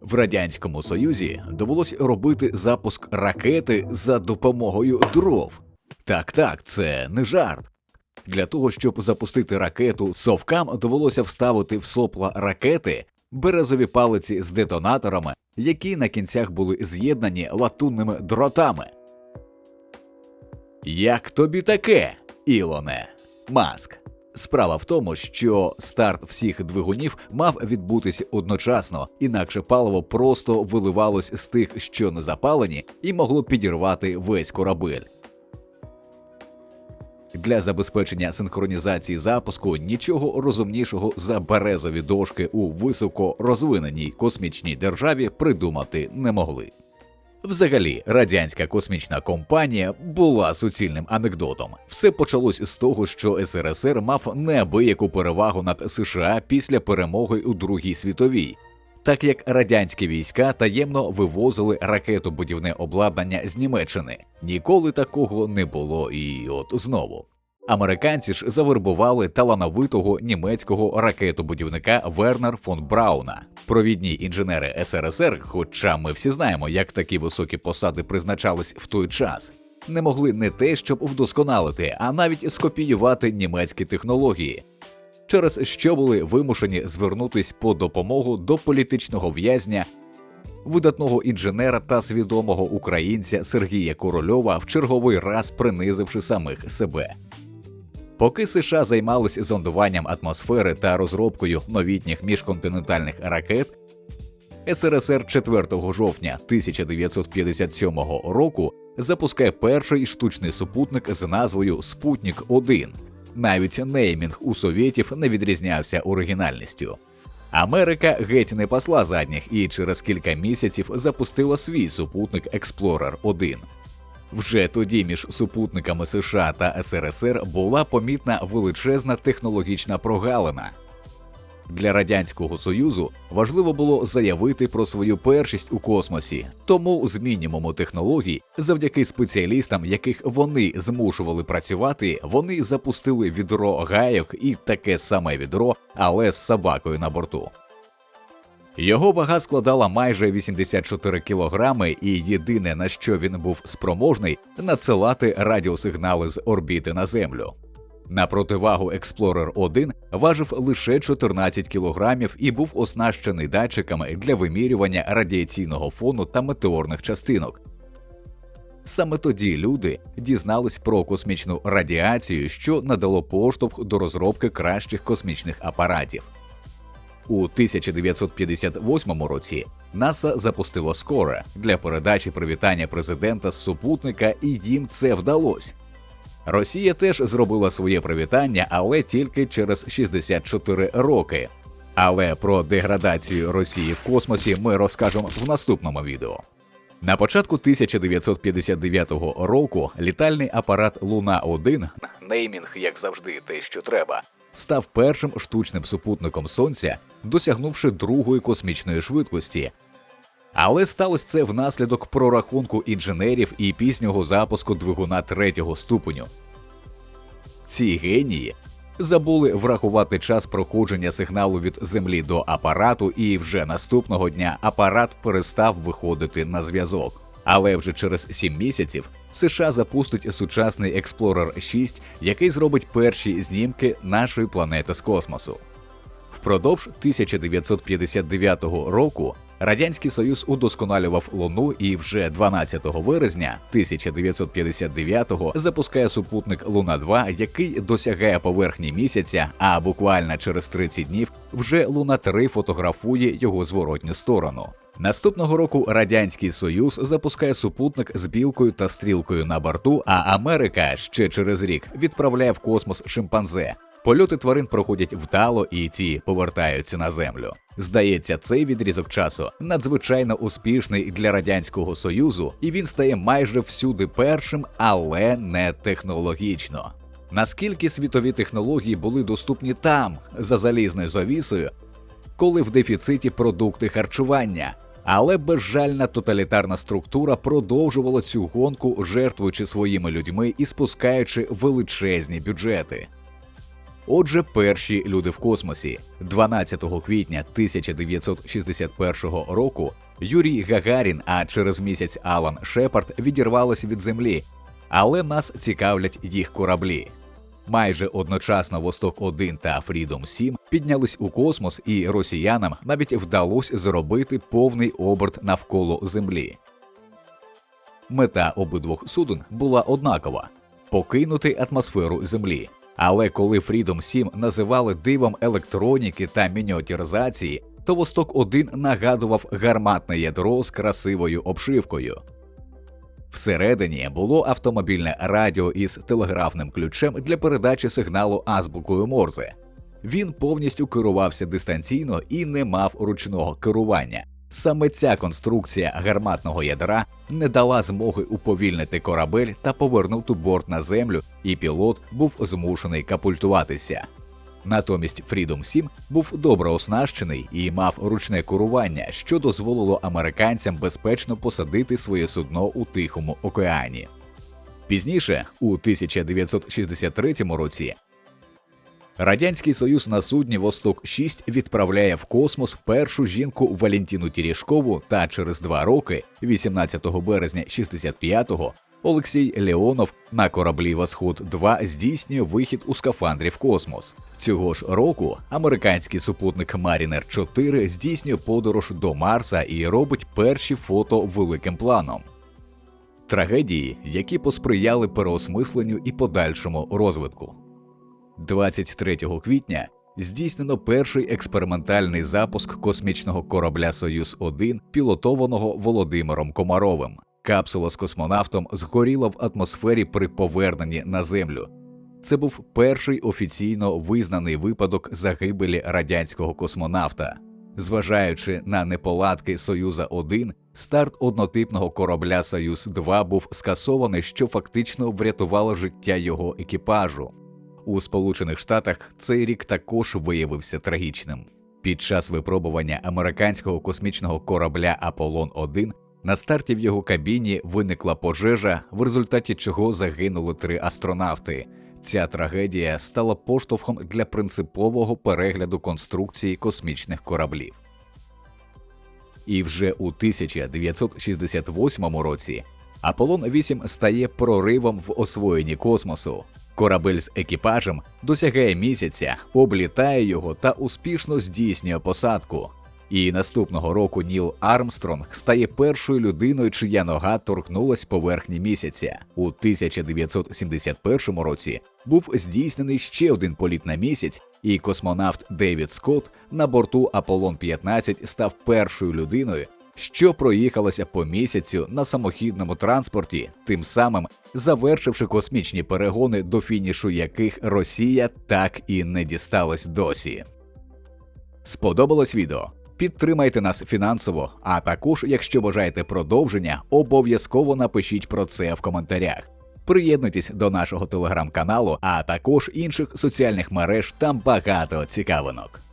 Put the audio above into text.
В радянському союзі довелось робити запуск ракети за допомогою дров. Так, так, це не жарт. Для того, щоб запустити ракету, совкам довелося вставити в сопла ракети березові палиці з детонаторами, які на кінцях були з'єднані латунними дротами. Як тобі таке, Ілоне? Маск. Справа в тому, що старт всіх двигунів мав відбутися одночасно, інакше паливо просто виливалось з тих, що не запалені, і могло підірвати весь корабель. Для забезпечення синхронізації запуску нічого розумнішого за березові дошки у високо розвиненій космічній державі придумати не могли. Взагалі, радянська космічна компанія була суцільним анекдотом. Все почалось з того, що СРСР мав неабияку перевагу над США після перемоги у Другій світовій, так як радянські війська таємно вивозили ракетобудівне обладнання з Німеччини. Ніколи такого не було, і от знову. Американці ж завербували талановитого німецького ракетобудівника Вернер фон Брауна. Провідні інженери СРСР, хоча ми всі знаємо, як такі високі посади призначались в той час, не могли не те, щоб вдосконалити, а навіть скопіювати німецькі технології, через що були вимушені звернутись по допомогу до політичного в'язня. Видатного інженера та свідомого українця Сергія Корольова в черговий раз принизивши самих себе. Поки США займалися зондуванням атмосфери та розробкою новітніх міжконтинентальних ракет, СРСР 4 жовтня 1957 року запускає перший штучний супутник з назвою Спутник 1 Навіть неймінг у совєтів не відрізнявся оригінальністю. Америка геть не пасла задніх і через кілька місяців запустила свій супутник Explorer 1 вже тоді між супутниками США та СРСР була помітна величезна технологічна прогалина. Для радянського союзу важливо було заявити про свою першість у космосі, тому з мінімуму технологій, завдяки спеціалістам, яких вони змушували працювати, вони запустили відро гайок і таке саме відро, але з собакою на борту. Його вага складала майже 84 кілограми, і єдине на що він був спроможний надсилати радіосигнали з орбіти на землю. На противагу Explorer 1 важив лише 14 кілограмів і був оснащений датчиками для вимірювання радіаційного фону та метеорних частинок. Саме тоді люди дізнались про космічну радіацію, що надало поштовх до розробки кращих космічних апаратів. У 1958 році НАСА запустило скоре для передачі привітання президента з супутника, і їм це вдалося. Росія теж зробила своє привітання, але тільки через 64 роки. Але про деградацію Росії в космосі ми розкажемо в наступному відео. На початку 1959 року літальний апарат Луна 1 неймінг, як завжди, те, що треба, став першим штучним супутником сонця, досягнувши другої космічної швидкості. Але сталося це внаслідок прорахунку інженерів і пізнього запуску двигуна третього ступеню. Ці генії забули врахувати час проходження сигналу від землі до апарату, і вже наступного дня апарат перестав виходити на зв'язок. Але вже через сім місяців США запустить сучасний Explorer 6, який зробить перші знімки нашої планети з космосу. Впродовж 1959 року Радянський Союз удосконалював Луну і вже 12 вересня 1959-го запускає супутник Луна 2 який досягає поверхні місяця, а буквально через 30 днів вже Луна 3 фотографує його зворотню сторону. Наступного року Радянський Союз запускає супутник з білкою та стрілкою на борту, а Америка ще через рік відправляє в космос шимпанзе. Польоти тварин проходять вдало, і ті повертаються на землю. Здається, цей відрізок часу надзвичайно успішний для радянського союзу, і він стає майже всюди першим, але не технологічно. Наскільки світові технології були доступні там, за залізною завісою, коли в дефіциті продукти харчування? Але безжальна тоталітарна структура продовжувала цю гонку, жертвуючи своїми людьми і спускаючи величезні бюджети. Отже, перші люди в космосі 12 квітня 1961 року Юрій Гагарін, а через місяць Алан Шепард відірвалися від землі, але нас цікавлять їх кораблі. Майже одночасно Восток 1 та Фрідом 7 піднялись у космос, і росіянам навіть вдалося зробити повний оберт навколо Землі. Мета обидвох суден була однакова покинути атмосферу Землі. Але коли Freedom 7 називали дивом електроніки та мініатюризації, то Восток 1 нагадував гарматне ядро з красивою обшивкою. Всередині було автомобільне радіо із телеграфним ключем для передачі сигналу азбукою Морзе. Він повністю керувався дистанційно і не мав ручного керування. Саме ця конструкція гарматного ядра не дала змоги уповільнити корабель та повернути борт на землю, і пілот був змушений капультуватися. Натомість Freedom 7 був добре оснащений і мав ручне керування, що дозволило американцям безпечно посадити своє судно у Тихому океані. Пізніше, у 1963 році, Радянський Союз на судні Восток 6 відправляє в космос першу жінку Валентину Тірішкову та через два роки, 18 березня 65-го, Олексій Леонов на кораблі Восход 2 здійснює вихід у скафандрі в космос. Цього ж року американський супутник Mariner 4 здійснює подорож до Марса і робить перші фото великим планом. Трагедії, які посприяли переосмисленню і подальшому розвитку. 23 квітня здійснено перший експериментальний запуск космічного корабля Союз 1 пілотованого Володимиром Комаровим. Капсула з космонавтом згоріла в атмосфері при поверненні на землю. Це був перший офіційно визнаний випадок загибелі радянського космонавта. Зважаючи на неполадки Союза 1 старт однотипного корабля Союз 2 був скасований, що фактично врятувало життя його екіпажу. У Сполучених Штатах цей рік також виявився трагічним. Під час випробування американського космічного корабля Аполлон 1 на старті в його кабіні виникла пожежа, в результаті чого загинули три астронавти. Ця трагедія стала поштовхом для принципового перегляду конструкції космічних кораблів. І вже у 1968 році Аполлон 8 стає проривом в освоєнні космосу. Корабель з екіпажем досягає місяця, облітає його та успішно здійснює посадку. І наступного року Ніл Армстронг стає першою людиною, чия нога торкнулась поверхні місяця. У 1971 році був здійснений ще один політ на місяць, і космонавт Девід Скотт на борту Аполлон 15 став першою людиною, що проїхалася по місяцю на самохідному транспорті, тим самим завершивши космічні перегони, до фінішу яких Росія так і не дісталась досі. Сподобалось відео? Підтримайте нас фінансово, а також, якщо бажаєте продовження, обов'язково напишіть про це в коментарях. Приєднуйтесь до нашого телеграм-каналу, а також інших соціальних мереж там багато цікавинок.